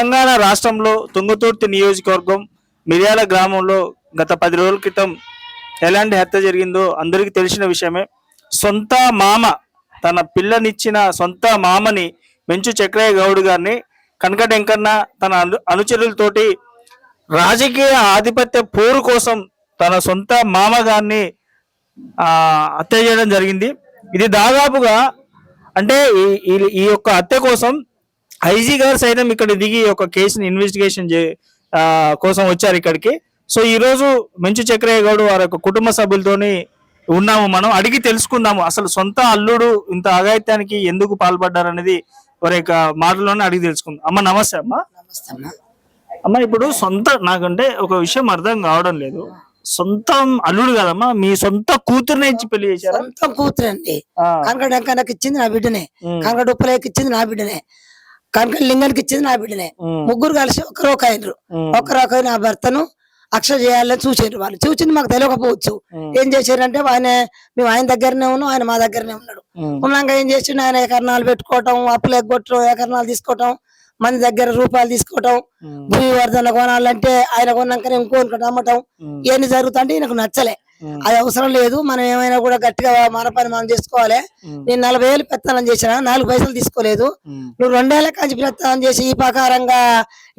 తెలంగాణ రాష్ట్రంలో తుంగతుర్తి నియోజకవర్గం మిర్యాల గ్రామంలో గత పది రోజుల క్రితం ఎలాంటి హత్య జరిగిందో అందరికీ తెలిసిన విషయమే. సొంత మామ తన పిల్లనిచ్చిన సొంత మామని మెంచు చక్రయ్య గౌడ్ గారిని కనకటెంకన్న తన అను అనుచరులతోటి రాజకీయ ఆధిపత్య పోరు కోసం తన సొంత మామగారిని హత్య చేయడం జరిగింది. ఇది దాదాపుగా అంటే ఈ- ఈ- ఈ యొక్క హత్య కోసం ఐజీ గారు సైతం ఇక్కడ దిగి ఒక కేసుని ఇన్వెస్టిగేషన్ కోసం వచ్చారు ఇక్కడికి. సో ఈ రోజు మంచు చక్రయ్య గౌడ్ వారి యొక్క కుటుంబ సభ్యులతోని ఉన్నాము మనం. అడిగి తెలుసుకుందాము. అసలు సొంత అల్లుడు ఇంత అఘాయిత్యానికి ఎందుకు పాల్పడ్డారనేది వారి యొక్క మాటల్లోనే అడిగి తెలుసుకుందాం. అమ్మ నమస్తే అమ్మ. అమ్మ ఇప్పుడు సొంత నాకంటే ఒక విషయం అర్థం కావడం లేదు. సొంత అల్లుడు కదమ్మా. మీ సొంత కూతురునే ఇచ్చి పెళ్ళి చేశారా? సొంతం కూతురండి. ఆ, కనక డెంకనకి ఇచ్చింది నా బిడ్డనే. ఉమ్, కనక ఉప్పలేకి ఇచ్చింది నా బిడ్డనే. కనక లింగానికి ఇచ్చింది నా బిడ్డనే. ముగ్గురు కలిసి ఒకరు ఒక అయినరు. ఒకరు ఒక నా భర్తను అక్ష చేయాలని చూసారు వాళ్ళు. చూసింది మాకు తెలియకపోవచ్చు. ఏం చేశారంటే ఆయన మేము ఆయన దగ్గరనే ఉన్నాం ఆయన మా దగ్గరనే ఉన్నాడు. ఉన్నాక ఏం చేసిండు? ఆయన ఏకరణాలు పెట్టుకోవటం అప్పులు ఎగ్గొట్టడం ఏకరణాలు తీసుకోవటం మంది దగ్గర రూపాయలు తీసుకోవటం భూమి వర్ధన కొనాలంటే ఆయన కొన్నాకనే ఇంకోటి అమ్మటం. ఉమ్, ఇవన్నీ జరుగుతుంటే ఈయనకు నచ్చలే. అది అవసరం లేదు. మనం ఏమైనా కూడా గట్టిగా మన పని మనం చేసుకోవాలి. నేను నలభై వేలు పెత్తనం చేసిన నాలుగు పైసలు తీసుకోలేదు. నువ్వు రెండేళ్ళ కంచి పెత్తనం చేసి ఈ ప్రకారంగా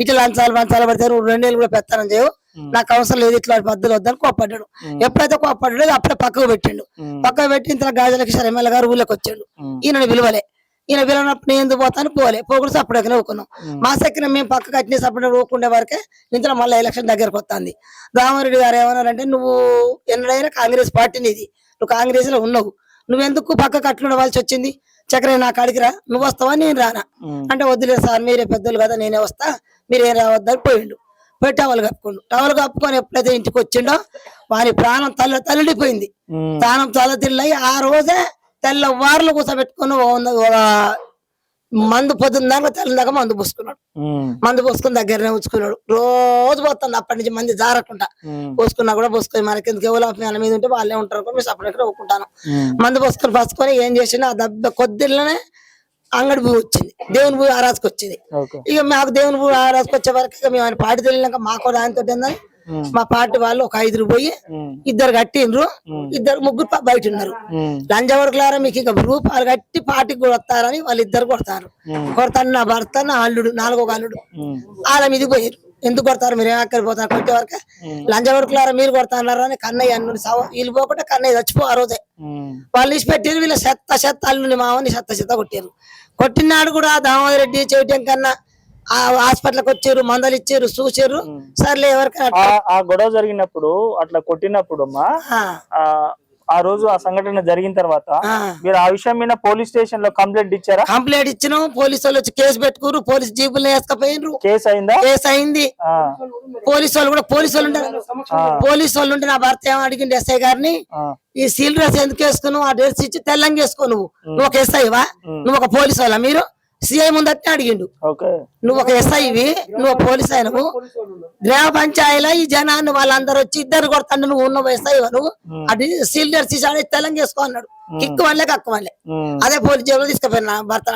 ఇట్లా లంచాలు మంచాలు పడితే నువ్వు రెండేళ్ళు కూడా పెత్తనం చేయవు. నాకు అవసరం లేదు ఇట్లా పద్ధతులు వద్దని కోప్పడ్డాడు. ఎప్పుడైతే కోప్పడ్డాడో అప్పుడే పక్కకు పెట్టిండు. పక్కకు పెట్టి ఇంత గాజుల కిషోర్ ఎమ్మెల్యే గారు ఊళ్ళోకి వచ్చాడు. ఈయన విలువలే ఈయన విలువనప్పుడు నేను ఎందుకు పోతాను? పోలే. పోకుండా సప్పుడెక్కనే ఊకున్నాం మా సెక్కిన మేము పక్క కట్టిన సప్పుడు ఊకుండే వరకే ఇంట్లో మళ్ళీ ఎలక్షన్ దగ్గరకు వస్తుంది. రామారెడ్డి గారు ఏమన్నారంటే నువ్వు ఎన్నడైనా కాంగ్రెస్ పార్టీ నీది. నువ్వు కాంగ్రెస్లో ఉన్నావు. నువ్వెందుకు పక్క కట్లుండవలసి వచ్చింది? చక్ర నా కాడికి రా. నువ్వు వస్తావా? నేను రానా. అంటే వద్దులే సార్ మీరే పెద్దలు కదా నేనే వస్తా. మీరేం రావద్దని పోయిండు. పోయి టవల్ కప్పుకోండు. టవల్ కప్పుకొని ఎప్పుడైతే ఇంటికి వచ్చిండో వారి ప్రాణం తల్ల తల్లిడిపోయింది. ప్రాణం తల తిల్లయి ఆ రోజే తెల్లవారులు కూర్చోబెట్టుకుని ఒక మందు పొద్దున్న దాకా తెల్ల దాకా మందు పోసుకున్నాడు. మందు పోసుకుని దగ్గరనే ఉంచుకున్నాడు. రోజు పోతుంది అప్పటి నుంచి మంది జారకుండా. పోసుకున్నా కూడా పోసుకొని మనకి ఎందుకు ఎవరు మన మీద ఉంటే వాళ్ళే ఉంటారు అనుకో, మేము సపరేట్గా ఒప్పుకుంటాను. మందు పోసుకొని పసుకొని ఏం చేసినా ఆ దెబ్బ కొద్దిలోనే అంగడి భూ వచ్చింది. దేవుని భూ ఆరాజుకి వచ్చింది ఇక మాకు దేవుని భూ ఆరాజుకి వచ్చే వరకు ఇక మేము ఆయన పాటి తెలియక మాకు ఏందని ఉమ్, మా పార్టీ వాళ్ళు ఒక ఐదుగురు పోయి ఇద్దరు కట్టిండ్రు. ఇద్దరు ముగ్గురు బయట ఉన్నారు ఉమ్, లంచవరకులారా మీకు ఇంకా రూపాయలు కట్టి పార్టీకి కూడా వస్తారని వాళ్ళు ఇద్దరు కొడతారు కొడతాను నా భర్త నా అల్లుడు నాలుగో అల్లుడు. వాళ్ళ మీద పోయారు ఎందుకు కొడతారు? మీరు ఏమక్కడికి పోతారు? కొట్టే వరకు. ఉమ్, లంచవరకులారా మీరు కొడతాన్నారు అని కన్నయ్య అన్నుడు. సవ వీళ్ళు పోకుండా కన్నయ్య చచ్చిపో ఆ రోజే. వాళ్ళు ఇచ్చి పెట్టారు వీళ్ళ చెత్త చెత్త అల్లుని మావని చెత్త చెత్త కొట్టారు కొట్టినాడు కూడా దామోదర్ రెడ్డి చేయటం కన్నా ఆ హాస్పిటల్కి వచ్చారు మందలు ఇచ్చారు చూసారు సర్లే ఎవరికైనా ఆ గొడవ జరిగినప్పుడు అట్లా కొట్టినప్పుడు అమ్మా ఆ, రోజు ఆ సంఘటన జరిగిన తర్వాత. మీరు ఆ విషయం మీద పోలీస్ స్టేషన్లో కంప్లైంట్ ఇచ్చారా? కంప్లైంట్ ఇచ్చినాం. పోలీసు వాళ్ళు వచ్చి కేసు పెట్టుకురు పోలీసు జీపులు వేసుకపోయినరు. కేసు అయిందా? కేసు అయింది. పోలీసు వాళ్ళు కూడా పోలీసు వాళ్ళు ఉంటారు పోలీసు వాళ్ళు ఉంటే నా భర్త ఏమో అడిగింది ఎస్ఐ గారిని? ఈ సీల్ డ్రెస్ ఎందుకు వేసుకున్నావు? ఆ డ్రెస్ ఇచ్చి తెల్లంగా వేసుకో నువ్వు. నువ్వు ఒక ఎస్ఐవా? నువ్వు ఒక పోలీసు వాళ్ళ మీరు? సిఐ ముందట్నే అడిగిండు. ఓకే. నువ్వు ఒక ఎస్ఐవి నువ్వు పోలీస్ అయినవు గ్రామ పంచాయతీలో ఈ జనాన్ని వాళ్ళందరూ వచ్చి ఇద్దరు కొడతాండు నువ్వు ఉన్న ఎస్ఐ నువ్వు అది ఇచ్చి ఆడే తెల్లంగా వేసుకో అన్నాడు. కిక్కు వల్లే కక్కు వల్లే అదే పోలీస్ జైలు తీసుకుపోయిన భర్త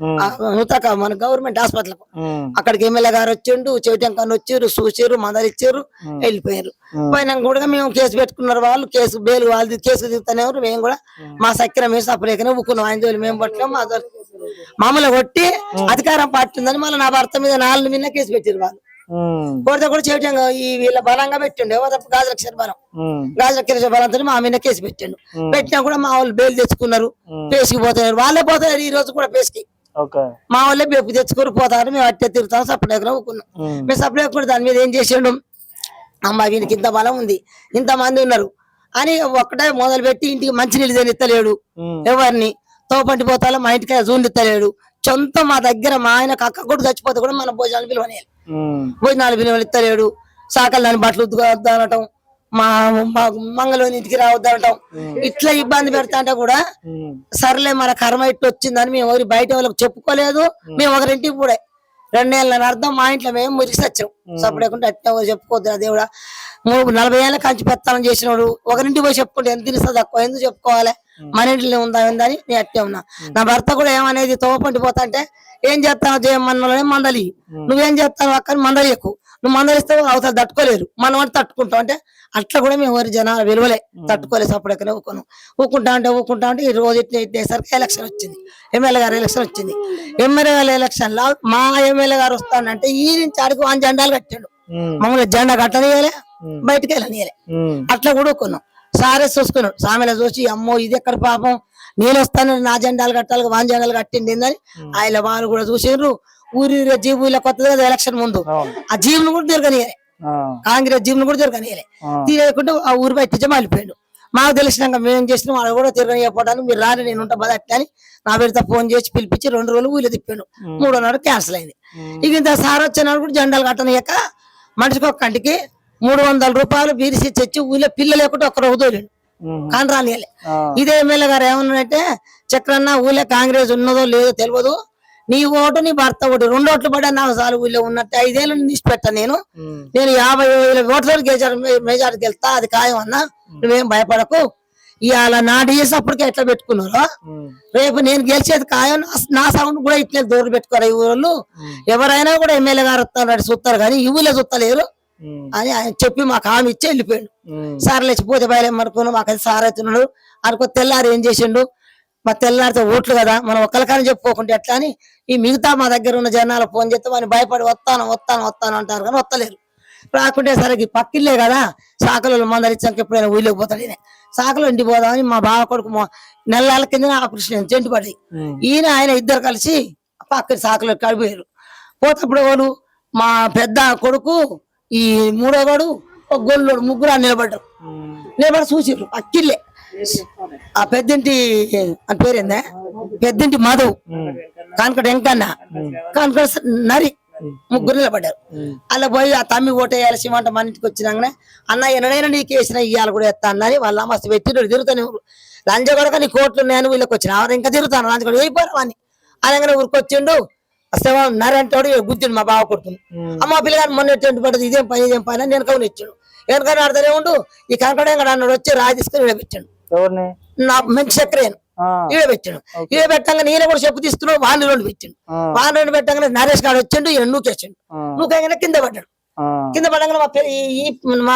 ఉమ్, నూతక మన గవర్నమెంట్ హాస్పిటల్ అక్కడికి ఎమ్మెల్యే గారు వచ్చిండు చెవిటంకన్ వచ్చారు చూసారు మందలు ఇచ్చారు వెళ్ళిపోయారు పోయినాక కూడా మేము కేసు పెట్టుకున్నారు వాళ్ళు కేసు బెయిల్ వాళ్ళు కేసు దిగుతానే. మేము కూడా మా సక్కిన మేము సపరేకనే ఊకున్నాం. ఆయన జోలి మేము పట్టలేము మా మామూలుగా కొట్టి అధికారం పార్టీ ఉందని మళ్ళీ నా భర్త మీద నాలుగు మీద కేసు పెట్టారు వాళ్ళు. కొడితే కూడా చెవిటంగా ఈ వీళ్ళ బలంగా పెట్టిండు. ఎవరు గాజులక్షర బలం. గాజులక్షర బలంతో మా మీద కేసు పెట్టిండు. పెట్టినా కూడా మా వాళ్ళు బెయిల్ తెచ్చుకున్నారు. పేసుకి పోతున్నారు. వాళ్ళే పోతున్నారు ఈ రోజు కూడా పేసుకి. మా వాళ్ళే బెప్పు తెచ్చుకొని పోతారు. మేము అట్టే తిరుగుతాం సప్లైగా ఊకున్నాం మేము సప్లై కూడా దాని మీద ఏం చేసిండు? అమ్మ వీనికి ఇంత బలం ఉంది. ఇంత మంది ఉన్నారు. అని ఒక్కటే మొదలు పెట్టి ఇంటికి మంచి నీళ్ళు ఉమ్, ఎవరిని. తోపంటి పోతాలో మా ఇంటికి జూనిత్తలేడు సొంత మా దగ్గర మా ఆయన కక్క కూడా చచ్చిపోతే కూడా మన భోజనాలు పిలువని భోజనాలు పిలువలు ఇత్తలేడు. సాకలు దాని బట్టలు ఉతుకొద్దు అనటం మా మా మంగళూని ఇంటికి రావద్దు అనటం ఇట్లా ఇబ్బంది పెడతా అంటే కూడా సర్లే మన కర్మ ఇట్టు వచ్చిందని మేము ఎవరి బయట వాళ్ళకి చెప్పుకోలేదు. మేము ఒకరింటికి కూడా రెండేళ్ళ అర్థం మా ఇంట్లో మేము మురికి సచ్చాం సపడకుండా అట్లా నా దేవుడా. మూడు నలభై ఏళ్ళ కంచి పెత్తానం చేసినోడు. ఒకరింటికి పోయి చెప్పుకుంటే ఎంత తినిస్తుంది తక్కువ ఎందుకు చెప్పుకోవాలి? మన ఇంట్లో ఉందా ఉందని నేను అట్టే ఉన్నా. నా భర్త కూడా ఏమనేది తోపంటి పోతా అంటే ఏం చేస్తావు చేయమన్నలోనే మందలి? నువ్వేం చేస్తావు అక్కడ మందలి ఎక్కువ నువ్వు మందలిస్తే అవతల తట్టుకోలేరు. మనం అంటే తట్టుకుంటాం అంటే అట్లా కూడా మేము ఎవరి జనాలు విలువలే. తట్టుకోలేదు అప్పుడు ఎక్కడ ఊకును. ఊకుంటా అంటే ఊకుంటా అంటే ఈ రోజు ఇట్లా ఇట్లేసరికి ఎలక్షన్ వచ్చింది. ఎమ్మెల్యే గారు ఎలక్షన్ వచ్చింది. ఎమ్మెల్యే గారి ఎలక్షన్లో మా ఎమ్మెల్యే గారు వస్తానంటే ఈ నుంచి ఆడికి వాని జెండాలు కట్టాడు. మమ్మల్ని జెండా కట్టనియలే బయటికి వెళ్ళనియలే అట్లా కూడా ఊకున్నాం సారే చూసుకున్నాడు. సామెల చూసి అమ్మో ఇది ఎక్కడ పాపం? నేను వస్తాను నా జెండాలు కట్టాలి వాన్ జెండాలు కట్టింది ఏందని ఆయన వాళ్ళు కూడా చూసిండ్రు. ఊరి జీబుల కొత్తది కదా ఎలక్షన్ ముందు. ఆ జీవును కూడా తిరగనియలే. కాంగ్రెస్ జీవును కూడా తిరగనియలే. తీయకుండా ఆ ఊరు పట్టించి మాలిపోయాడు. మాకు తెలిసినాక మేము చేసిన వాళ్ళు కూడా తిరగనియకపోవడానికి మీరు రాని నేను ఉంటా బదా అట్లా అని నా పేరుతో ఫోన్ చేసి పిలిపించి రెండు రోజులు ఊళ్ళో తిప్పాడు. మూడో నాడు క్యాన్సిల్ అయింది. ఇక ఇంత సార్ వచ్చినాడు కూడా జెండాలు కట్టనియక మనిషికి ఒక కంటికి మూడు వందల రూపాయలు బీరిసి తెచ్చి ఊళ్ళో పిల్లలు లేకుండా ఒక్క రోజు తోలేడు కానీ ఇదే ఎమ్మెల్యే గారు ఏమన్నారంటే చక్రన్న ఊళ్ళో కాంగ్రెస్ ఉన్నదో లేదో తెలియదు నీ ఓటు నీ భర్త ఓటు. రెండు ఓట్లు పడ్డా నాకు చాలు ఊళ్ళో ఉన్నట్టు. ఐదేళ్ళు తీసి పెట్టా నేను నేను యాభై వేల ఓట్ల మెజార్టీ గెలుస్తా అది ఖాయం అన్నా. నువ్వేం భయపడకు. ఇవాళ నా డిఎస్ అప్పటికే ఎట్లా పెట్టుకున్నారో రేపు నేను గెలిచేది ఖాయం. నా- నా సౌండ్ కూడా ఇట్లే దూరం పెట్టుకోరు ఈ ఊళ్ళు ఎవరైనా కూడా ఎమ్మెల్యే గారు వస్తారు చూస్తారు కానీ ఈ ఊళ్ళో చూస్తలేరు. అని ఆయన చెప్పి మాకు హామీ ఇచ్చి వెళ్ళిపోయాడు. సార్ లేచిపోతే బయలుమనుకున్నాం మాకు అది సార్ అవుతున్నాడు. అనుకో తెల్లారి ఏం చేసిండు? మా తెల్లారితే ఓట్లు కదా మనం ఒక్కరికని చెప్పుకోకుండా ఎట్లా అని ఈ మిగతా మా దగ్గర ఉన్న జనాలు ఫోన్ చేస్తే వాడిని భయపడి వస్తాను వస్తాను వస్తాను అంటారు కానీ వస్తలేరు. రాకుంటే సరే ఈ పక్కిల్లే కదా సాకలు మందరిచ్చాక ఎప్పుడైనా ఊళ్ళోకి పోతాడు ఈయన. సాకలో ఇంటికి పోదామని మా బావ కొడుకు నెలల కింద ఆపరేషన్ చెంటు పడి. ఈయన ఆయన ఇద్దరు కలిసి పక్కన సాకలో కడిపోయారు. పోతప్పుడు వాళ్ళు మా పెద్ద కొడుకు ఈ మూడో వాడు ఒక గొల్లోడు ముగ్గురు నిలబడ్డారు. నిలబడి చూసిర్రు అక్కిల్లే. ఆ పెద్దింటి అని పేరేందా? పెద్దింటి మాధవ్. కానకడ వెంకన్న. కానకడ నరి. ముగ్గురు నిలబడ్డారు. అలా పోయి ఆ తమ్మి ఓటేయాలి సిమంట మన ఇంటికి వచ్చినాకనే అన్న ఎన్నడైనా నీకు వేసిన ఇయ్యాలి కూడా ఎత్తా అన్నని వాళ్ళ మస్తు పెట్టి తిరుగుతానే లంజ కొడక నీ కోట్లు ఉన్నాయని వీళ్ళకి వచ్చిన ఇంకా తిరుగుతాను లంజ కూడా అయిపోయారు అని అనగానే ఊరికొచ్చిండు. అసలు నరంటాడు గుద్దిండు మా బావ కొడుతుంది అమ్మ పిల్లగాని మొన్న ఎటువంటి పడ్డది ఇదేం పని ఇదేం పని అని వెనకని ఇచ్చాడు వెనకని ఆడతానే ఉండు ఈ కనకడ అన్నాడు వచ్చి రాయి తీసుకుని ఈడ పెట్టాడు ఎవరిని? నా మంచి చక్రేను పెట్టాడు ఈడ పెట్టంగా నేను కూడా చెప్పు తీస్తున్నాడు వాడిని రెండు పెట్టాడు. ఆ, వాడిని రెండు పెట్టంగానే నరేష్ గారు వచ్చిండు ఈయన నూకేసాడు. నూకేగానే కింద పడ్డాడు. కింద పడంగా మా ఈ- మా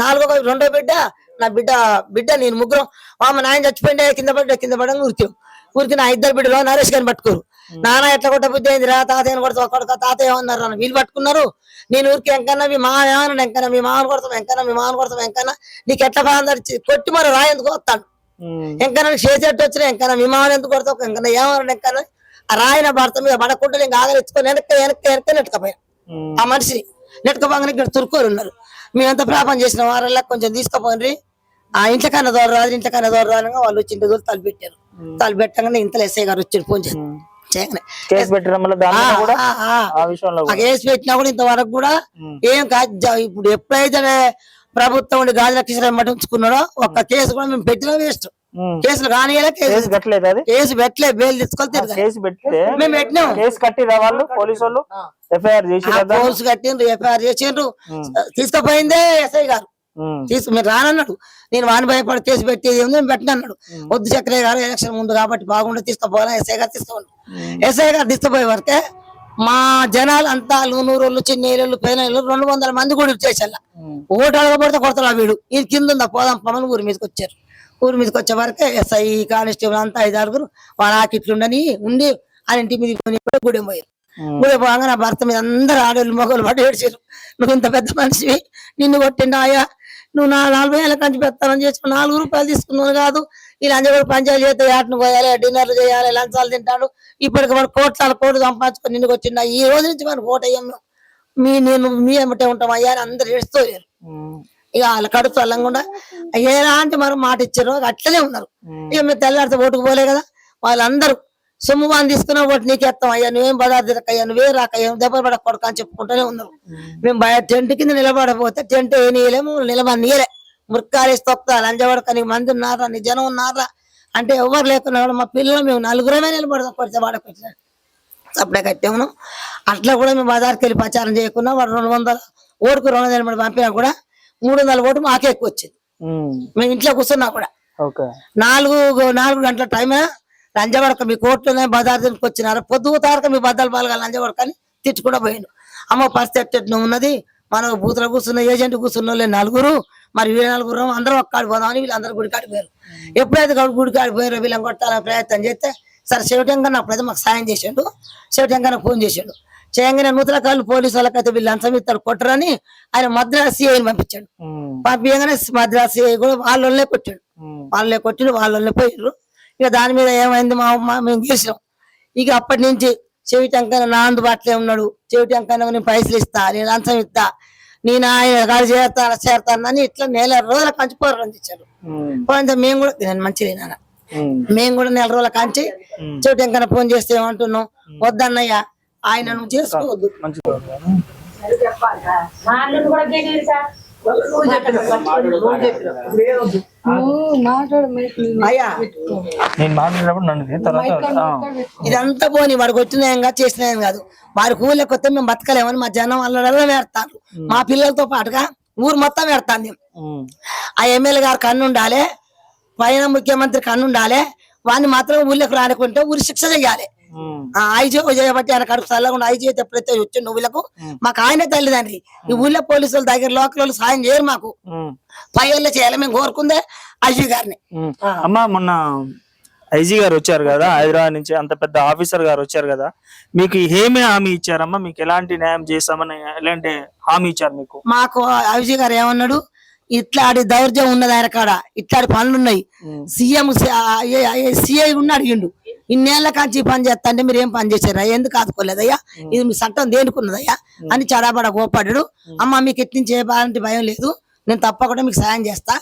నాలుగో రెండో బిడ్డ నా బిడ్డ బిడ్డ నేను ముగ్గురం మా నాయన చచ్చిపోయిండే కింద పడ్డా కింద పడంగా ఉరికాం ఊరికి నా ఇద్దరు బిడ్డలు నరేష్ గారిని పట్టుకోరు. నాన్న ఎట్లా కొట్ట బుద్ధి అయింది రా తాతయ్యని కొడతా కొడుక తాతయ్య ఏమన్నారు అని వీళ్ళు పట్టుకున్నారు. నేను ఊరికి ఎంకన్నా మీ మామ ఏమన్నా ఎంకన్నా మీ మామని కొడతాం ఎంకన్నా మీ మామని కొడతాం ఎంకన్నా నీకు ఎట్లా బాగుంది కొట్టి మరి రా ఎందుకు వస్తాను? ఉమ్, ఎంకన్నా చేసేట్టు వచ్చిన ఎంకన్నా మీ మామని ఎందుకు కొడతావు? ఎంకన్నా ఏమన్నా ఎంకన్నా ఆ రాయిన భర్త మీద పడకుండా నేను ఆగలిచ్చుకొని వెనక్కి వెనక్కి వెనక్కి నెట్టుకపోయాను. ఉమ్, ఆ మనిషిని నెట్టుకోపోగానే ఇక్కడ తురుకోరు ఉన్నారు. మేమంతా ప్రాపం చేసిన వారల్లా కొంచెం తీసుకుపోండి. ఆ ఇంట్లో కన్నా దూరం రాదు ఇంట్లో కన్నా దూరం వాళ్ళు వచ్చి ఇంటి దూరం తలుపు పెట్టారు. తలుపు పెట్టగానే ఇంతలో ఎస్ఐ గారు వచ్చాడు ఫోన్ చేసి. ఉమ్. చేయగానే కేసు పెట్టడం వల్ల దాని మీద కూడా ఆ, విషయంలో. కేసు పెట్టినా కూడా ఇంతవరకు కూడా ఏం కాదు ఇప్పుడు ఎప్పుడైతే ప్రభుత్వం ఉండి గాజుల కిషన్ మట్టి ఉంచుకున్నాడో ఒక్క కేసు కూడా మేము పెట్టినా వేస్ట్. కేసులు కానియలే కేసు కట్టలేదు అది? కేసు పెట్టలే బెయిల్ తీసుకొని కేసు పెడితే మేము పెట్టినాం. కేసు కట్టిరా వాళ్ళు పోలీసు వాళ్ళు? ఎఫ్ఐఆర్ చేసి పోలీసు కట్టిండ్రు ఎఫ్ఐఆర్ చేసిండ్రు. తీసుకుపోయిందే ఎస్ఐ గారు. తీసు మీరు రానన్నాడు. నేను వాని భయపడి కేసు పెట్టేది ఉంది నేను పెట్టిన అన్నాడు. వద్దు చక్రయ్య గారు ఎలక్షన్ ముందు కాబట్టి బాగుండే తీసుకుపోవాలా? ఎస్ఐ గారు తీసుకోండి. ఎస్ఐ గారు తీసుకుపోయే వరకే మా జనాలు అంతా నూనూరు చిన్నీళ్ళు పేనీళ్ళు రెండు వందల మంది కూడా చేసేలా. ఓటు అడగబడితే కొడతారు ఆ వీడు? ఈ కింద ఉందా? పోదాం పమని ఊరి మీదకి వచ్చారు. ఊరి మీదకి వచ్చే వరకే ఎస్ఐ కానిస్టేబుల్ అంతా ఐదు ఆరుగురు వాళ్ళ ఆకిట్లు ఉండని ఉండి ఆయన ఇంటి మీద గుడి పోయారు. గుడి పోగా నా భర్త మీద అందరు ఆడవాళ్ళు మగవాళ్ళు పడి ఏడ్చారు. నువ్వు ఇంత పెద్ద మనిషివి నిన్ను కొట్టిండు ఆయా నువ్వు నా నలభై ఏళ్ళ కంచి పెడతానని చేసుకుని నాలుగు రూపాయలు తీసుకున్నావు కాదు. ఈ లంచ కూడా పంచాయతీ చేస్తే యాటను పోయాలి డిన్నర్లు చేయాలి లంచాలు తింటాడు. ఇప్పటికి మన కోట్ల కోట్లు సంపాదించుకొని నిన్ను వచ్చిండు ఈ రోజు నుంచి మనకు ఓటు అయ్యాం మేము. మీ నేను మీ ఏమిటే ఉంటాం అయ్యా అని అందరు ఏడుస్తోలేరు ఇక వాళ్ళ కడుపు అల్లంకుండా ఎలాంటి మనం మాట ఇచ్చారో అట్లనే ఉన్నారు. ఇక మీరు తెల్లారితే ఓటుకు పోలే కదా. వాళ్ళందరూ సొమ్ము వాని తీసుకున్న ఓటు నీకేస్తాం అయ్యా నువ్వేం బదారు తిరగయ్యా నువ్వే రాకయ్యా దెబ్బ పడకూడక అని చెప్పుకుంటూనే ఉన్నారు మేము బయట టెంట్ కింద నిలబడపోతే టెంట్ ఏ నీయలేము నిలబడి నీయలే. మురకాలేసి తొక్తా లంజబడక నీకు మంది ఉన్నారా? నీ జనం ఉన్నారా? అంటే ఎవరు లేకున్నా మా పిల్లలు మేము నలుగురమే నిలబడతాం కొడితే వాడకొచ్చిన అప్పుడే కట్టాము. అట్లా కూడా మేము బజార్కి వెళ్ళి ప్రచారం చేయకుండా వాడు రెండు వందల ఓటుకు రెండు వందల ఎనభై పంపినా కూడా మూడు వందల ఓటు మాకే ఎక్కువ వచ్చింది. మేము ఇంట్లో కూర్చున్నా కూడా. నాలుగు నాలుగు గంటల టైం లంచగొడక మీ కోర్టులోనే బజార్ దగ్గరికి వచ్చినారు. పొద్దు తారక మీ బద్దలు పాలుగా లంచగొడక అని తిట్టుకుండా పోయిండు. అమ్మ పరిస్థితి ఎట్లా ఉన్నది? మన బూతులో కూర్చున్న ఏజెంట్ కూర్చున్న వాళ్ళే నలుగురు మరి వీళ్ళ నలుగురు అందరూ ఒక్కడికి పోదామని వీళ్ళందరూ గుడికాడికి పోయారు. ఎప్పుడైతే గడు గుడికాడికి పోయారో వీళ్ళని కొట్టాలని ప్రయత్నం చేస్తే సరే శివటంకన్న అప్పుడైతే మాకు సాయం చేసాడు. శివటంకన్న ఫోన్ చేశాడు చేయగానే నూతన కాళ్ళు పోలీసు వాళ్ళకైతే వీళ్ళు లంచం ఇస్తారు కొట్టరని ఆయన మద్రాసు సిఐని పంపించాడు. పంపించగానే మద్రాసు సిఐ కూడా వాళ్ళనే కొట్టాడు. వాళ్ళే కొట్టిన వాళ్ళనే పోయారు ఇక దాని మీద ఏమైంది మా మా మేము గెలిచినాం ఇక అప్పటి నుంచి చెవి టంకన నా అందుబాటులో ఉన్నాడు. చెవి టంకన నేను పైసలు ఇస్తా నేను లంచం ఇస్తా నేను ఆయన కాదు చేస్తా చేస్తానని ఇట్లా నెల రోజుల కంచి పోరాటం తెచ్చాడు పోయిన మేము కూడా నేను మంచి నాన్న. మేము కూడా నెల రోజుల కాంచి చెవి టంకన ఫోన్ చేస్తే ఏమంటున్నాం వద్దన్నయ్య ఆయన నువ్వు చేసుకోవద్దు. నేను మాట్లాడినప్పుడు నన్ను. ఇదంతా పోని వాడికి వచ్చినాయంగా చేసినాయం కాదు. వారి కూలి కొత్త మేము బతకలేమని మా జనం వాళ్ళ పెడతారు మా పిల్లలతో పాటుగా ఊరు మొత్తం పెడతాను. ఆ ఎమ్మెల్యే గారు కన్ను ఉండాలి పైన ముఖ్యమంత్రి కన్ను ఉండాలి వాడిని మాత్రం ఊళ్ళోకి రానుకుంటే ఊరి శిక్ష చేయాలి ఉమ్. ఆ ఐజీ చేయబట్టి ఆయన కడుపు చల్లకుండా ఐజీ అయితే ఎప్పుడైతే వచ్చి నువ్వులకు మాకు ఆయనే తల్లిదండ్రి. ఈ ఊళ్ళో పోలీసుల దగ్గర లోకల్ సాయం చేయరు మాకు. పై వాళ్ళే చేయాలి మేము కోరుకుందే ఐజీ గారిని. అమ్మా మొన్న ఐజీ గారు వచ్చారు కదా హైదరాబాద్ నుంచి అంత పెద్ద ఆఫీసర్ గారు వచ్చారు కదా. మీకు ఏమి హామీ ఇచ్చారమ్మా? మీకు ఎలాంటి న్యాయం చేస్తామని ఎలాంటి హామీ ఇచ్చారు మీకు? మాకు ఐజీ గారు ఏమన్నాడు? ఇట్లాంటి దౌర్జన్యం ఉన్నది ఆయన కాడ ఇట్లాంటి పనులు ఉన్నాయి. సీఎం సిఐ ఉన్న అడిగిండు. ఇన్నేళ్ళ కాంచి పని చేస్తా అంటే మీరు ఏం పని చేశారా? ఎందుకు ఆదుకోలేదయ్యా ఇది మీ చట్టం దేనికున్నదయ్యా అని చడాబడ గోపాడాడు అమ్మ మీకు ఎట్నుంచి ఏ అలాంటి భయం లేదు. నేను తప్పకుండా మీకు సాయం చేస్తా.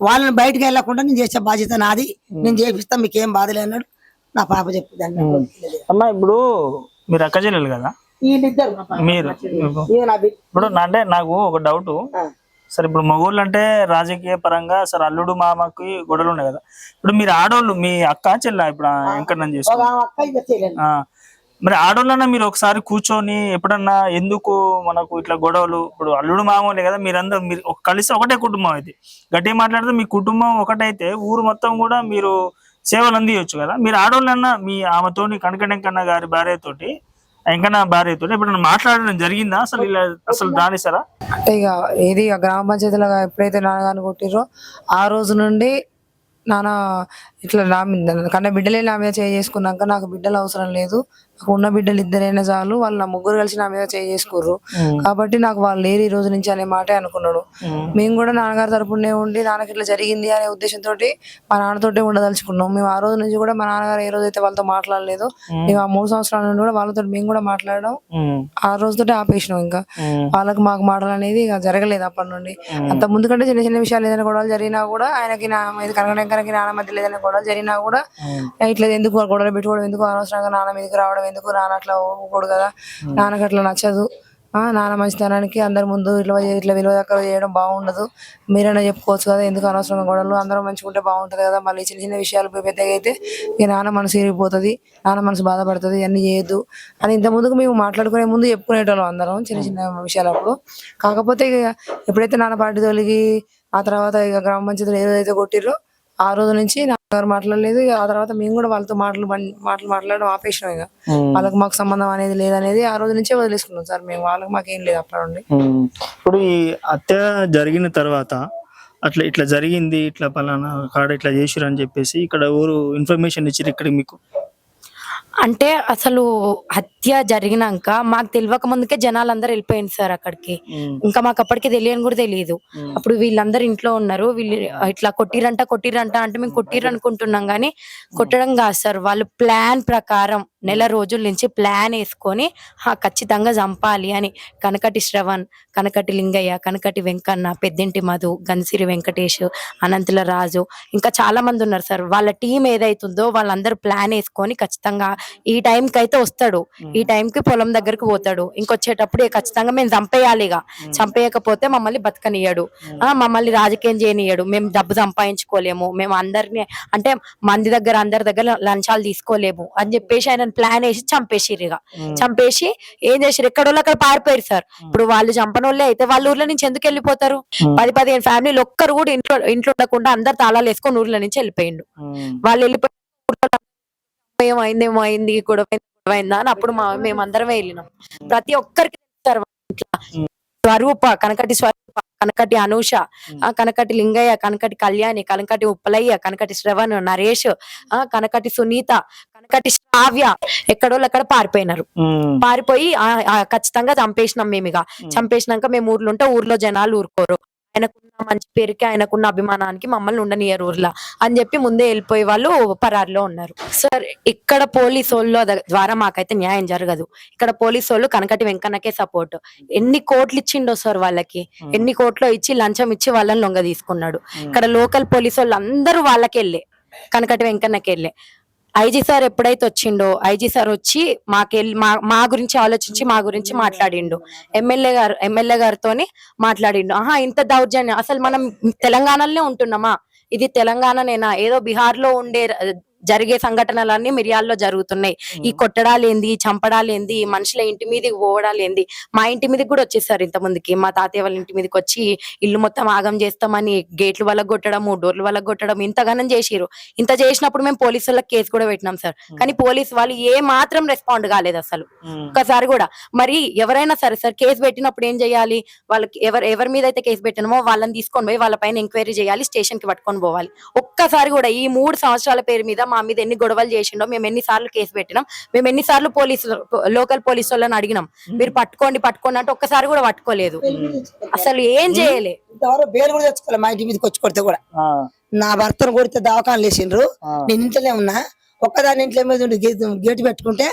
వాళ్ళని బయటకు వెళ్ళకుండా నేను చేసే బాధ్యత నాది. నేను చేపిస్తా మీకు ఏం బాధలే అన్నాడు. నా పాప చెప్పింది అమ్మా ఇప్పుడు మీరు అక్క చెల్లెలు. కదా. మీరు. ఇప్పుడు అంటే నాకు ఒక డౌట్. సరే ఇప్పుడు మగోళ్ళు అంటే రాజకీయ పరంగా సరే అల్లుడు మామకి గొడవలు ఉన్నాయి కదా. ఇప్పుడు మీరు ఆడోళ్ళు మీ అక్క చెల్ల ఇప్పుడు చెల్లెలు. ఆ, మరి ఆడోళ్ళన్నా మీరు ఒకసారి కూర్చొని ఎప్పుడన్నా ఎందుకు మనకు ఇట్లా గొడవలు? ఇప్పుడు అల్లుడు మామూలే కదా మీరందరూ మీరు కలిసి ఒకటే కుటుంబం అయితే. గట్టిగా మాట్లాడితే మీ కుటుంబం ఒకటైతే ఊరు మొత్తం కూడా మీరు సేవలు అందియొచ్చు కదా. మీరు ఆడోళ్ళన్నా మీ ఆమెతోని కనకడెంకన్న గారి భార్యతోటి ఎంకన్న భార్యతోటి ఎప్పుడైనా మాట్లాడడం జరిగిందా? అసలు ఇలా అసలు దానిసారా అంటే ఇక ఏది ఇక గ్రామ పంచాయతీలో ఎప్పుడైతే నాన్నగారిని కొట్టిరో ఆ రోజు నుండి నాన్న ఇట్లా నా కన్నా బిడ్డలే నా మీద చేయి చేసుకున్నాక నాకు బిడ్డలు అవసరం లేదు. నాకు ఉన్న బిడ్డలు ఇద్దరైనా చాలు వాళ్ళు నా ముగ్గురు కలిసి నా మీద చేయి చేసుకుర్రు. కాబట్టి నాకు వాళ్ళు లేరు ఈ రోజు నుంచి అనే మాటే అనుకున్నాడు. మేము. కూడా నాన్నగారి తరపునే ఉండి నాన్నకి ఇట్లా జరిగింది అనే ఉద్దేశంతో మా నాన్నతోటే ఉండదలుచుకున్నాం. మేము ఆ రోజు నుంచి కూడా మా నాన్నగారు ఏ రోజైతే వాళ్ళతో మాట్లాడలేదు మేము. ఆ మూడు సంవత్సరాల నుండి కూడా వాళ్ళతో మేము కూడా మాట్లాడడం ఆ రోజుతోటే ఆపేసినాం ఇంకా. వాళ్ళకి మాకు మాటలు అనేది ఇక జరగలేదు అప్పటి నుండి. అంత ముందు కంటే చిన్న చిన్న విషయాలు ఏదైనా గొడవలు జరిగినా కూడా ఆయనకి నా మీద కనకడానికి నాన్న మధ్యలో ఏదైనా గొడవలు జరిగినా కూడా ఇట్లా ఎందుకు గొడవలు పెట్టుకోవడం ఎందుకు అనవసరంగా నాన్న మీదకి రావడం ఎందుకు నాన్న అట్లా ఊరుకోడు కదా. నాన్నకి అట్లా నచ్చదు. ఆ నాన్న మంచితనానికి అందరి ముందు ఇట్లా ఇట్లా విలువ దగ్గర చేయడం బాగుండదు. మీరైనా చెప్పుకోవచ్చు కదా ఎందుకు అనవసరంగా గొడవలు? అందరం మంచిగా ఉంటే బాగుంటది కదా. మళ్ళీ చిన్న చిన్న విషయాలు పెద్దగా అయితే ఇక నాన్న మనసు ఇరిగిపోతుంది నాన్న మనసు బాధపడుతుంది అన్ని చేయొద్దు అని ఇంత ముందుకు మేము మాట్లాడుకునే ముందు చెప్పుకునేటోళ్ళం అందరం చిన్న చిన్న విషయాలు అప్పుడు కాకపోతే ఇక ఎప్పుడైతే నాన్న పార్టీ తొలగి ఆ తర్వాత ఇక గ్రామ పంచాయతీలో ఏదైతే కొట్టిర్రో ఆ రోజు నుంచి నాన్నగారు మాట్లాడలేదు. ఆ తర్వాత మేము కూడా వాళ్ళతో మాటలు మాటలు మాట్లాడడం ఆపేసినాం ఇక. వాళ్ళకి మాకు సంబంధం అనేది లేదనేది ఆ రోజు నుంచే వదిలేసుకున్నాం సార్. మేము వాళ్ళకి మాకేం లేదు అప్పటి నుండి. ఇప్పుడు ఈ హత్య జరిగిన తర్వాత అట్లా ఇట్లా జరిగింది ఇట్లా పలానా కాడ ఇట్లా చేసిరు అని చెప్పేసి ఇక్కడ ఊరు ఇన్ఫర్మేషన్ ఇచ్చిరు ఇక్కడ మీకు. అంటే అసలు హత్య జరిగినాక మాకు తెలియక ముందుకే జనాలు అందరు వెళ్ళిపోయింది సార్ అక్కడికి. ఇంకా మాకు అప్పటికి తెలియని కూడా తెలియదు. అప్పుడు వీళ్ళందరూ ఇంట్లో ఉన్నారు. వీళ్ళు ఇట్లా కొట్టిరంట కొట్టిరంట అంటే మేము కొట్టిరు అనుకుంటున్నాం కానీ కొట్టడం కాదు సార్. వాళ్ళు ప్లాన్ ప్రకారం నెల రోజుల నుంచి ప్లాన్ వేసుకొని "హా, ఖచ్చితంగా చంపాలి అని కనకటి శ్రవణ్ కనకటి లింగయ్య కనకటి వెంకన్న పెద్దింటి మధు గన్సిరి వెంకటేష్ అనంతుల రాజు ఇంకా చాలా మంది ఉన్నారు సార్. వాళ్ళ టీం ఏదైతుందో వాళ్ళందరూ ప్లాన్ వేసుకొని ఖచ్చితంగా ఈ టైం కి అయితే వస్తాడు. ఈ టైం కి పొలం దగ్గరికి పోతాడు. ఇంకొచ్చేటప్పుడు ఇక ఖచ్చితంగా మేము చంపేయాలి ఇక. చంపేయకపోతే మమ్మల్ని బతకనియ్యడు. ఆ, మమ్మల్ని రాజకీయం చేయనియ్యడు. మేము డబ్బు సంపాదించుకోలేము. మేము అందరిని అంటే మంది దగ్గర అందరి దగ్గర లంచాలు తీసుకోలేము అని చెప్పేసి ఆయన వాళ్ళని ప్లాన్ వేసి చంపేసిర్రు ఇక చంపేసి ఏం చేసారు ఎక్కడోళ్ళు అక్కడ పారిపోయారు సార్. ఇప్పుడు వాళ్ళు చంపనోళ్ళే అయితే వాళ్ళ ఊర్ల నుంచి ఎందుకు వెళ్ళిపోతారు? పది పదిహేను ఫ్యామిలీలు ఒక్కరు కూడా ఇంట్లో ఇంట్లో ఉండకుండా అందరు తాళాలు వేసుకొని ఊర్ల నుంచి వెళ్ళిపోయిండు. వాళ్ళు వెళ్ళిపోయి ఏమైంది ఏమైంది గొడవ అయింది, అని అప్పుడు మా మేమందరమే వెళ్ళినాం. ప్రతి ఒక్కరికి వాళ్ళ. స్వరూప కనకటి స్వరూప కనకటి అనూష కనకటి లింగయ్య కనకటి కళ్యాణి కనకటి ఉప్పలయ్య కనకటి శ్రవణ్ నరేష్ ఆ కనకటి సునీత కనకటి శ్రావ్య ఎక్కడోళ్ళు అక్కడ పారిపోయినారు. పారిపోయి ఖచ్చితంగా చంపేసినాం మేము ఇక చంపేసినాక మేము ఊర్లో ఉంటే ఊర్లో జనాలు ఊరుకోరు. ఆయనకున్న మంచి పేరుకి ఆయనకున్న అభిమానానికి మమ్మల్ని ఉండనియరు ఊర్లో అని చెప్పి ముందే వెళ్ళిపోయి వాళ్ళు పరారిలో ఉన్నారు. సార్ ఇక్కడ పోలీసు వాళ్ళ ద్వారా మాకైతే న్యాయం జరగదు. ఇక్కడ పోలీసు వాళ్ళు కనకటి వెంకన్నకే సపోర్ట్. ఎన్ని కోట్లు ఇచ్చిండో సార్ వాళ్ళకి? ఎన్ని కోట్లు ఇచ్చి లంచం ఇచ్చి వాళ్ళని లొంగ తీసుకున్నాడు? ఇక్కడ లోకల్ పోలీసు వాళ్ళు అందరూ వాళ్ళకి వెళ్ళే కనకటి వెంకన్నకి వెళ్ళే ఐజీ సార్ ఎప్పుడైతే వచ్చిండో ఐజీ సార్ వచ్చి మాకెళ్ళి మా మా గురించి ఆలోచించి మా గురించి మాట్లాడిండు. ఎమ్మెల్యే గారు ఎమ్మెల్యే గారితోని మాట్లాడిండు. ఆహా ఇంత దౌర్జన్యం. అసలు మనం తెలంగాణలోనే ఉంటున్నామా? ఇది తెలంగాణనేనా ఏదో బీహార్లో ఉండే జరిగే సంఘటనలన్నీ మిరియాల్లో జరుగుతున్నాయి. ఈ కొట్టడాలు ఏంది ఈ చంపడాలు ఏంది ఈ మనుషుల ఇంటి మీదకి పోవడాలు ఏంది మా ఇంటి మీదకి కూడా వచ్చేసారు ఇంత ముందుకి. మా తాతయ్య వాళ్ళ ఇంటి మీదకి వచ్చి ఇల్లు మొత్తం ఆగం చేస్తామని గేట్లు వల్ల కొట్టడము డోర్లు వల్ల కొట్టడం ఇంతగానం చేసిరు ఇంత చేసినప్పుడు మేము పోలీసు వాళ్ళకి కేసు కూడా పెట్టినాం సార్. కానీ పోలీసు వాళ్ళు ఏ మాత్రం రెస్పాండ్ కాలేదు అసలు. ఒక్కసారి కూడా. మరి ఎవరైనా సరే సార్ కేసు పెట్టినప్పుడు ఏం చేయాలి? వాళ్ళకి ఎవరు ఎవరి మీద అయితే కేసు పెట్టినామో వాళ్ళని తీసుకొని పోయి వాళ్ళ పైన ఎంక్వైరీ చేయాలి స్టేషన్కి పట్టుకొని పోవాలి. ఒక్కసారి కూడా ఈ మూడు సంవత్సరాల పేరు మీద మా మీద ఎన్ని గొడవలు చేసిండో మేము ఎన్ని సార్లు కేసు పెట్టినాం. మేము ఎన్ని సార్లు పోలీసు లోకల్ పోలీసు వాళ్ళని అడిగినాం. మీరు పట్టుకోండి పట్టుకోండి అంటే ఒక్కసారి కూడా పట్టుకోలేదు. అసలు ఏం చేయలే. ఇంతవరకు బేలు కూడా తెచ్చుకోవాలి మా ఇంటి మీదకి వచ్చి కొడితే కూడా. నా భర్తను కొడితే దవాఖానలు వేసిండ్రు. నేను ఇంట్లోనే ఉన్నా. ఒక్కదాని ఇంట్లో మీద ఉండి గేట్ పెట్టుకుంటే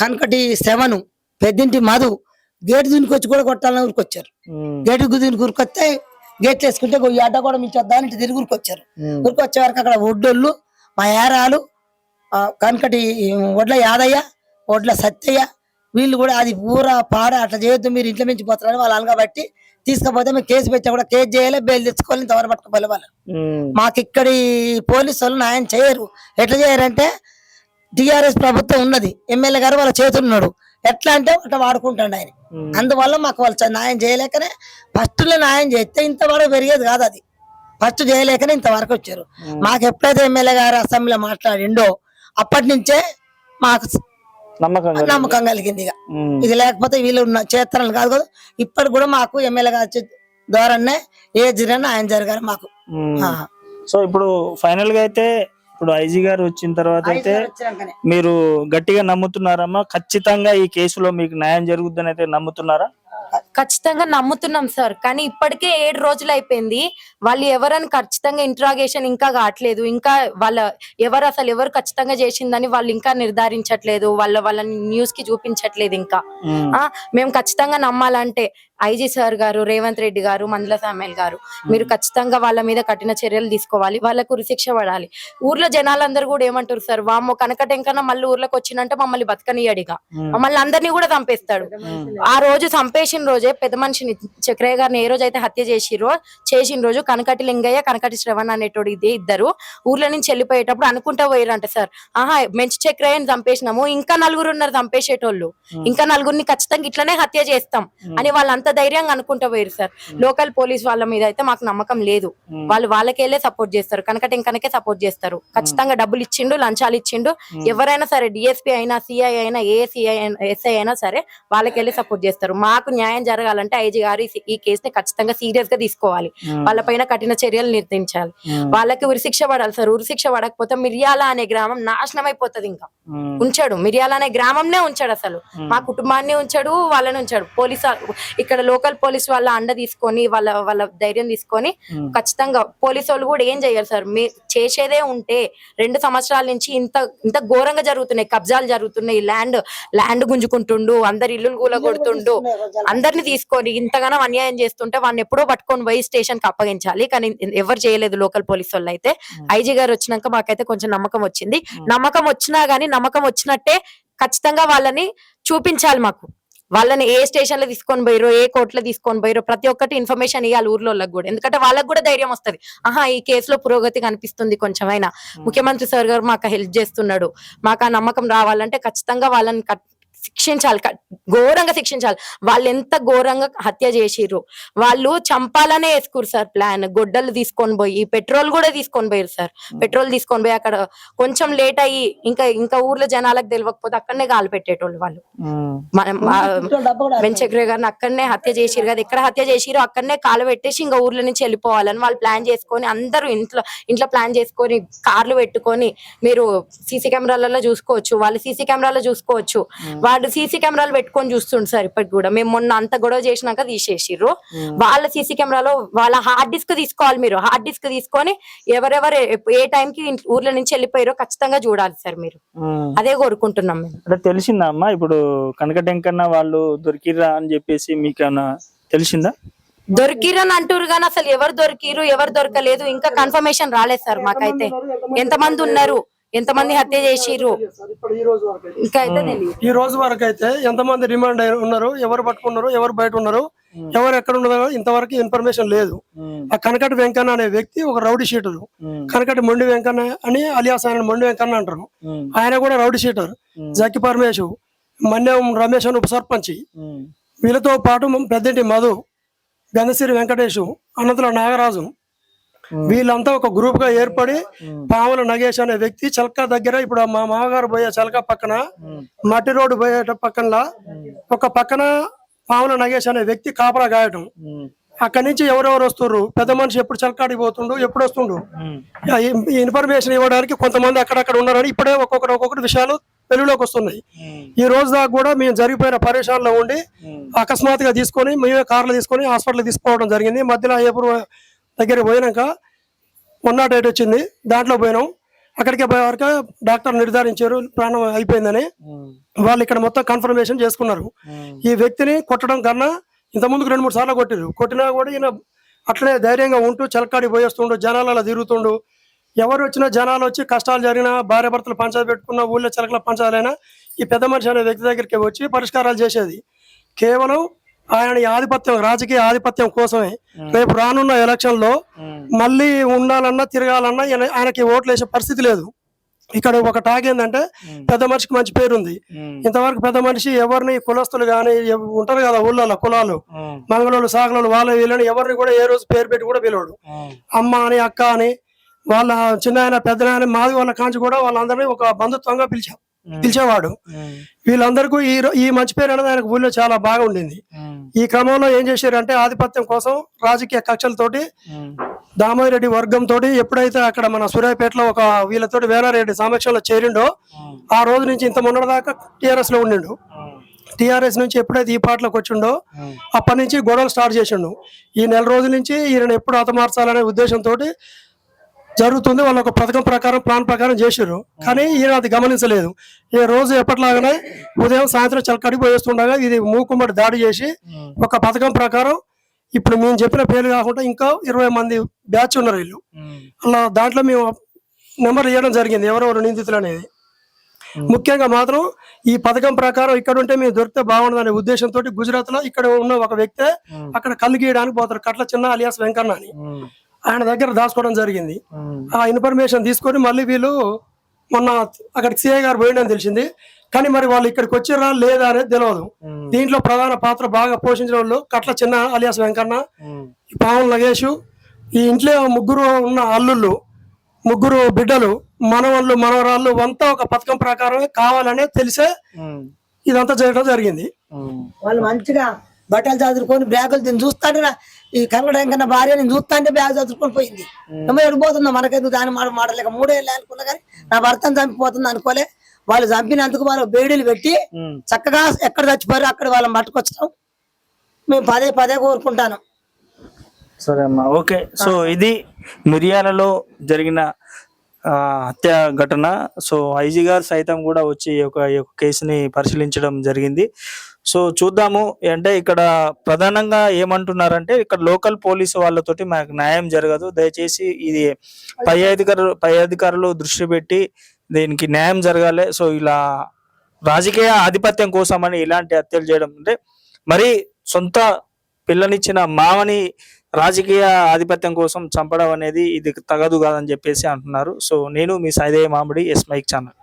కనకటి శవను పెద్దింటి మధు గేటు దునికి వచ్చి కూడా కొట్టాలని ఊరికొచ్చారు గేటు దునికి ఊరికొస్తే గేట్లు వేసుకుంటే ఈ అడ్డ కూడా మించి వద్దాని ఇటు తిరిగి ఊరికొచ్చారు. ఊరికొచ్చే వరకు అక్కడ ఒడ్డోళ్ళు మా ఏరాలు ఆ, కనకటి ఒడ్ల యాదయ్య ఒడ్ల సత్యయ్య వీళ్ళు కూడా అది పూర పాడ అట్లా చేయొద్దు మీరు ఇంట్లో మించి పోతారని వాళ్ళు అనగబట్టి తీసుకపోతే మేము కేసు పెట్టా కూడా కేసు చేయాలి బెయిల్ తెచ్చుకోవాలి ఇంతవరకు పట్టుకోవాలి వాళ్ళు. మాకు ఇక్కడి పోలీసు వాళ్ళు న్యాయం చేయరు. ఎట్లా చేయరంటే టిఆర్ఎస్ ప్రభుత్వం ఉన్నది. ఎమ్మెల్యే గారు వాళ్ళ చేతులు ఉన్నాడు. ఎట్లా అంటే అట్లా వాడుకుంటాడు ఆయన. అందువల్ల మాకు వాళ్ళు న్యాయం చేయలేకనే ఫస్ట్లో న్యాయం చేస్తే ఇంతవరకు పెరిగేది కాదు అది. ఫస్ట్ చేయలేకనే ఇంతవరకు వచ్చారు మాకు ఎప్పుడైతే ఎమ్మెల్యే గారు అసెంబ్లీలో మాట్లాడిండో అప్పటి నుంచే మాకు నమ్మకం కలిగింది. ఇక. ఇది లేకపోతే వీళ్ళు ఉన్న చేతనలు కాదు కదా ఇప్పటికి కూడా మాకు ఎమ్మెల్యే గారి ద్వారానే ఏ జరిగినా ఆయన జరగాలి మాకు. సో ఇప్పుడు ఫైనల్గా అయితే ఇప్పుడు ఐజీ గారు వచ్చిన తర్వాత అయితే. మీరు గట్టిగా నమ్ముతున్నారమ్మా ఖచ్చితంగా ఈ కేసులో మీకు న్యాయం జరుగుద్దని అయితే నమ్ముతున్నారా ఖచ్చితంగా నమ్ముతున్నాం సార్. కానీ ఇప్పటికే ఏడు రోజులు అయిపోయింది. వాళ్ళు ఎవరని ఖచ్చితంగా ఇంట్రాగేషన్ ఇంకా కావట్లేదు. ఇంకా వాళ్ళ ఎవరు అసలు ఎవరు ఖచ్చితంగా చేసిందని వాళ్ళు ఇంకా నిర్ధారించట్లేదు. వాళ్ళ వాళ్ళ న్యూస్కి చూపించట్లేదు ఇంకా. మేము ఖచ్చితంగా నమ్మాలంటే. ఐజీ సార్ గారు రేవంత్ రెడ్డి గారు మందుల సామెల్ గారు. మీరు ఖచ్చితంగా వాళ్ళ మీద కఠిన చర్యలు తీసుకోవాలి. వాళ్ళకు ఉరిశిక్ష పడాలి. ఊర్లో జనాలందరూ కూడా ఏమంటారు సార్? వామ్మో కనకటెంకన మళ్ళీ ఊర్లోకి వచ్చినంటే మమ్మల్ని బతకనియడిగా మమ్మల్ని అందరినీ కూడా చంపేస్తాడు. ఆ రోజు చంపేసిన రోజే పెద్ద మనిషిని చక్రయ్య గారిని ఏ రోజు అయితే హత్య చేసిరో చేసిన రోజు కనకటి లింగయ్య కనకటి శ్రవణ్ అనేటోడు ఇదే ఇద్దరు ఊర్లో నుంచి వెళ్ళిపోయేటప్పుడు అనుకుంటా పోయారంట సార్. ఆహా మంచి చక్రయ్యని చంపేసినాము. ఇంకా నలుగురు ఉన్నారు చంపేసేటోళ్ళు. ఇంకా నలుగురిని ఖచ్చితంగా ఇట్లనే హత్య చేస్తాం అని వాళ్ళు అంత ధైర్యంగా అనుకుంటా పోయారు సార్. లోకల్ పోలీస్ వాళ్ళ మీద అయితే మాకు నమ్మకం లేదు. వాళ్ళు వాళ్ళకెళ్ళే సపోర్ట్ చేస్తారు. కనకటి ఇంకనకే సపోర్ట్ చేస్తారు. ఖచ్చితంగా డబ్బులు ఇచ్చిండు లంచాలు ఇచ్చిండు. ఎవరైనా సరే డిఎస్పీ అయినా సిఐ అయినా ఏ సిఐ ఎస్ఐ అయినా సరే వాళ్ళకెళ్ళి సపోర్ట్ చేస్తారు. మాకు న్యాయం జరగాలంటే ఐజీ గారు ఈ- కేసుని ఖచ్చితంగా సీరియస్గా తీసుకోవాలి. వాళ్ళపైన కఠిన చర్యలు నిర్ణయించాలి. వాళ్ళకి ఉరిశిక్ష పడాలి సార్. ఉరిశిక్ష పడకపోతే మిర్యాల అనే గ్రామం నాశనం అయిపోతుంది ఇంకా. ఉంచాడు. మిర్యాల అనే గ్రామంనే ఉంచాడు అసలు. మా కుటుంబాన్ని ఉంచాడు వాళ్ళని ఉంచాడు. పోలీస్ ఇక్కడ లోకల్ పోలీస్ వాళ్ళ అండ తీసుకొని వాళ్ళ వాళ్ళ ధైర్యం తీసుకొని ఖచ్చితంగా పోలీసు వాళ్ళు కూడా ఏం చేయాలి సార్? మీ చేసేదే ఉంటే రెండు సంవత్సరాల నుంచి ఇంత ఇంత ఘోరంగా జరుగుతున్నాయి కబ్జాలు జరుగుతున్నాయి ల్యాండ్ ల్యాండ్ గుంజుకుంటుండు అందరి ఇల్లులు కూలగొడుతుండు అందరిని తీసుకొని ఇంతగానో అన్యాయం చేస్తుంటే వాడిని ఎప్పుడో పట్టుకొని పోయి స్టేషన్కి అప్పగించాలి. కానీ ఎవరు చేయలేదు లోకల్ పోలీసు వాళ్ళు అయితే. ఐజీ గారు వచ్చినాక మాకైతే కొంచెం నమ్మకం వచ్చింది. నమ్మకం వచ్చినా గానీ నమ్మకం వచ్చినట్టే ఖచ్చితంగా వాళ్ళని చూపించాలి మాకు. వాళ్ళని ఏ స్టేషన్లో తీసుకొని పోయిరో ఏ కోర్టులో తీసుకొని పోయిరో ప్రతి ఒక్కటి ఇన్ఫర్మేషన్ ఇవ్వాలి ఊర్లో కూడా. ఎందుకంటే వాళ్ళకి కూడా ధైర్యం వస్తది. ఆహా ఈ కేసులో పురోగతి కనిపిస్తుంది కొంచెమైనా. ముఖ్యమంత్రి సార్ గారు మాకు హెల్ప్ చేస్తున్నాడు. మాకు ఆ నమ్మకం రావాలంటే ఖచ్చితంగా వాళ్ళని కట్- శిక్షించాలి. ఘోరంగా శిక్షించాలి. వాళ్ళు ఎంత ఘోరంగా హత్య చేసిర్రు. వాళ్ళు చంపాలనే వేసుకురు సార్ ప్లాన్. గొడ్డలు తీసుకొని పోయి పెట్రోల్ కూడా తీసుకొని పోయారు సార్. పెట్రోల్ తీసుకొని పోయి అక్కడ కొంచెం లేట్ అయ్యి ఇంకా ఇంకా ఊర్లో జనాలకు తెలియకపోతే అక్కడనే గాలి పెట్టేటోళ్ళు వాళ్ళు. మనం వెంచక్రే గారిని అక్కడనే హత్య చేసిరు కదా ఎక్కడ హత్య చేసిరో అక్కడనే కాలు పెట్టేసి ఇంకా ఊర్లో నుంచి వెళ్ళిపోవాలని వాళ్ళు ప్లాన్ చేసుకొని అందరూ ఇంట్లో ఇంట్లో ప్లాన్ చేసుకొని కార్లు పెట్టుకొని మీరు సీసీ కెమెరాలలో చూసుకోవచ్చు. వాళ్ళు సీసీ కెమెరాలో చూసుకోవచ్చు. వాళ్ళు సీసీ కెమెరాలు పెట్టుకొని చూస్తుండ్రు సార్ ఇప్పటికి కూడా. మేము మొన్న అంత గొడవ చేసినాక తీసేసిర్రు. వాళ్ళ సీసీ కెమెరాలో వాళ్ళ హార్డ్ డిస్క్ తీసుకోవాలి మీరు. హార్డ్ డిస్క్ తీసుకొని ఎవరెవరు ఏ టైంకి ఊర్లో నుంచి వెళ్ళిపోయారో ఖచ్చితంగా చూడాలి సార్ మీరు. అదే కోరుకుంటున్నాం మేము. అంటే తెలిసిందా అమ్మా? ఇప్పుడు కనకటెంకన్న వాళ్ళు దొరికిర్రా అని చెప్పేసి మీకు ఏమన్నా తెలిసిందా? దొరికిరని అంటారు కానీ అసలు ఎవరు దొరికిరు ఎవరు దొరకలేదు. ఇంకా కన్ఫర్మేషన్ రాలేదు సార్ మాకైతే. ఎంతమంది ఉన్నారు? ఎంతమంది హత్య చేసిర్రు ఈ రోజు వరకు అయితే. ఇంకా అయితే తెలియదు ఈ రోజు వరకు అయితే ఎంతమంది రిమాండ్ అయి ఉన్నారు ఎవరు పట్టుకున్నారు ఎవరు బయట ఉన్నారు ఎవరు ఎక్కడ ఉన్నారో ఇంతవరకు ఇన్ఫర్మేషన్ లేదు. ఆ కనకటి వెంకన్న అనే వ్యక్తి ఒక రౌడీ షీటరు. కనకటి మొండి వెంకన్న అని అలియాస్ ఆయన మొండి వెంకన్న అంటారు. ఆయన కూడా రౌడీ షీటర్ జక్కి పరమేశు మన్యం రమేష్ అని ఉప సర్పంచి. వీళ్ళతో పాటు పెద్దంటి మధు గంధసిరి వెంకటేషు అనంతల నాగరాజు వీళ్ళంతా ఒక గ్రూప్గా ఏర్పడి పాముల నగేష్ అనే వ్యక్తి చల్కా దగ్గర ఇప్పుడు మా మామగారు పోయే చల్కా పక్కన మట్టి రోడ్డు పోయే పక్కన ఒక పక్కన పాముల నగేష్ అనే వ్యక్తి కాపలా గాయటం. అక్కడి నుంచి ఎవరెవరు వస్తుర్రు? పెద్ద మనిషి ఎప్పుడు చలకాడికి పోతుండు? ఎప్పుడు వస్తుండు? ఇన్ఫర్మేషన్ ఇవ్వడానికి కొంతమంది అక్కడక్కడ ఉన్నారని ఇప్పుడే ఒక్కొక్కటి ఒక్కొక్కటి విషయాలు వెలుగులోకి వస్తున్నాయి. ఈ రోజు దాకా కూడా మేము జరిగిపోయిన పరిశ్రమలో ఉండి. అకస్మాత్తుగా తీసుకొని మేమే కార్లు తీసుకొని హాస్పిటల్ తీసుకోవడం జరిగింది. మధ్యలో ఏపురు దగ్గర పోయినాక వన్ నాట్ ఎయిట్ వచ్చింది. దాంట్లో పోయినాం. అక్కడికి పోయే వరకు డాక్టర్ నిర్ధారించారు. ప్రాణం అయిపోయిందని. వాళ్ళు ఇక్కడ మొత్తం కన్ఫర్మేషన్ చేసుకున్నారు. ఈ వ్యక్తిని కొట్టడం కన్నా ఇంతకుముందుకు రెండు మూడు సార్లు కొట్టారు. కొట్టినా కూడా ఈయన అట్లనే ధైర్యంగా ఉంటూ చలకాడి పోయేస్తుండు జనాలలో తిరుగుతుండు. ఎవరు వచ్చినా జనాలు వచ్చి కష్టాలు జరిగినా భార్య భర్తలు పంచాయతీ పెట్టుకున్న ఊళ్ళో చిలకల పంచాలైనా ఈ పెద్ద మనిషి అనే వ్యక్తి దగ్గరికి వచ్చి పరిష్కారాలు చేసేది. కేవలం ఆయన ఈ ఆధిపత్యం రాజకీయ ఆధిపత్యం కోసమే రేపు రానున్న ఎలక్షన్లో. మళ్ళీ ఉండాలన్నా తిరగాలన్నా ఆయనకి ఓట్లు వేసే పరిస్థితి లేదు ఇక్కడ ఒక టాక్ ఏంటంటే పెద్ద మనిషికి మంచి పేరు ఉంది. ఇంతవరకు పెద్ద మనిషి ఎవరిని కులస్తులు గాని ఎవ- ఉంటారు కదా ఊళ్ళలో కులాలు. మంగళోళ్ళు సాగలోళ్ళు వాళ్ళ వీళ్ళని ఎవరిని కూడా ఏ రోజు పేరు పెట్టి కూడా పిలవడు. అమ్మ అని అక్క అని వాళ్ళ చిన్న ఆయన పెద్ద ఆయన మాది వాళ్ళ కాంచి కూడా వాళ్ళందరినీ ఒక బంధుత్వంగా పిలిచా పిలిచేవాడు. వీళ్ళందరికీ ఈ ఈ మంచి పేరు అనేది ఆయనకు ఊళ్ళో చాలా బాగా ఉండింది. ఈ క్రమంలో ఏం చేశారంటే ఆధిపత్యం కోసం రాజకీయ కక్షలతోటి ఉమ్. దామోదర్ రెడ్డి వర్గం తోటి ఎప్పుడైతే అక్కడ మన సూర్యాపేటలో ఒక వీళ్ళతోటి వేనారెడ్డి సమక్షంలో చేరిండో. ఆ రోజు నుంచి ఇంత మొన్నటి దాకా టిఆర్ఎస్లో ఉండిండు. టిఆర్ఎస్ నుంచి ఎప్పుడైతే ఈ పార్టీలోకి వచ్చిండో. అప్పటి నుంచి గొడవలు స్టార్ట్ చేసిండు ఈ నెల రోజుల నుంచి ఈయన ఎప్పుడు హతమార్చాలనే ఉద్దేశంతో జరుగుతుంది. వాళ్ళు ఒక పథకం ప్రకారం ప్లాన్ ప్రకారం చేసిర్రు కానీ ఈయన అది గమనించలేదు. ఈ రోజు ఎప్పటిలాగానే ఉదయం సాయంత్రం చలకడి పోయేస్తుండగా ఇది మూకుమ్మడి దాడి చేసి ఒక పథకం ప్రకారం ఇప్పుడు మేము చెప్పిన పేర్లు కాకుండా ఇంకా ఇరవై మంది బ్యాచ్ ఉన్నారు వీళ్ళు. అలా దాంట్లో మేము నెంబర్ ఇవ్వడం జరిగింది. ఎవరెవరు నిందితులు అనేది. ముఖ్యంగా మాత్రం ఈ పథకం ప్రకారం ఇక్కడ ఉంటే మేము దొరికితే బాగుండదనే ఉద్దేశంతో గుజరాత్లో ఇక్కడ ఉన్న ఒక వ్యక్తి అక్కడ కళ్ళు గీయడానికి పోతారు. కట్ల చిన్న అలియాస్ వెంకన్న అని. ఆయన దగ్గర దాచుకోవడం జరిగింది. ఆ ఇన్ఫర్మేషన్ తీసుకొని మళ్ళీ వీళ్ళు మొన్న అక్కడికి సిఐ గారు పోయిండని తెలిసింది కానీ మరి వాళ్ళు ఇక్కడికి వచ్చిర్రా లేదా అనేది తెలియదు. దీంట్లో ప్రధాన పాత్ర బాగా పోషించిన వాళ్ళు కట్ల చిన్న అలియాస్ వెంకన్న పావుల నగేష్ ఈ ఇంట్లో ముగ్గురు ఉన్న అల్లుళ్ళు ముగ్గురు బిడ్డలు మనవళ్ళు మనవరాళ్ళు అంతా ఒక పథకం ప్రకారమే కావాలనే తెలిసే. ఇదంతా చేయడం జరిగింది. వాళ్ళు మంచిగా బట్టలు చదువుకొని బ్యాగులు తిని చూస్తాంటే నా- ఈ కన్నడ వెంకన్న భార్య నేను చూస్తాంటే బ్యాగ్ చదువుకొని పోయింది. ఏమో ఎడిపోతుందో మనకెందుకు దాని మాట మాటలేక మూడేళ్ళు అనుకున్నా కానీ నా భర్తను చంపిపోతుంది అనుకోలే. వాళ్ళు చంపినందుకు వాళ్ళు బేడీలు పెట్టి. చక్కగా ఎక్కడ చచ్చిపోయారో అక్కడ వాళ్ళని పట్టుకొచ్చడం మేము పదే పదే కోరుకుంటాను. సరే అమ్మా ఓకే. సో ఇది మిరియాలలో జరిగిన హత్య ఘటన. సో ఐజీ గారు సైతం కూడా వచ్చి యొక్క కేసుని పరిశీలించడం జరిగింది. సో చూద్దాము. అంటే ఇక్కడ ప్రధానంగా ఏమంటున్నారంటే ఇక్కడ లోకల్ పోలీసు వాళ్ళతోటి మాకు న్యాయం జరగదు. దయచేసి ఇది పై అధికారులు పై అధికారులు దృష్టి పెట్టి దీనికి న్యాయం జరగాలి. సో ఇలా రాజకీయ ఆధిపత్యం కోసం అని ఇలాంటి హత్యలు చేయడం అంటే మరి సొంత పిల్లనిచ్చిన మామని రాజకీయ ఆధిపత్యం కోసం చంపడం అనేది ఇది తగదు కాదని చెప్పేసి అంటున్నారు. సో నేను మీ సాయిదేవి మామిడి ఎస్ మైక్ ఛానల్.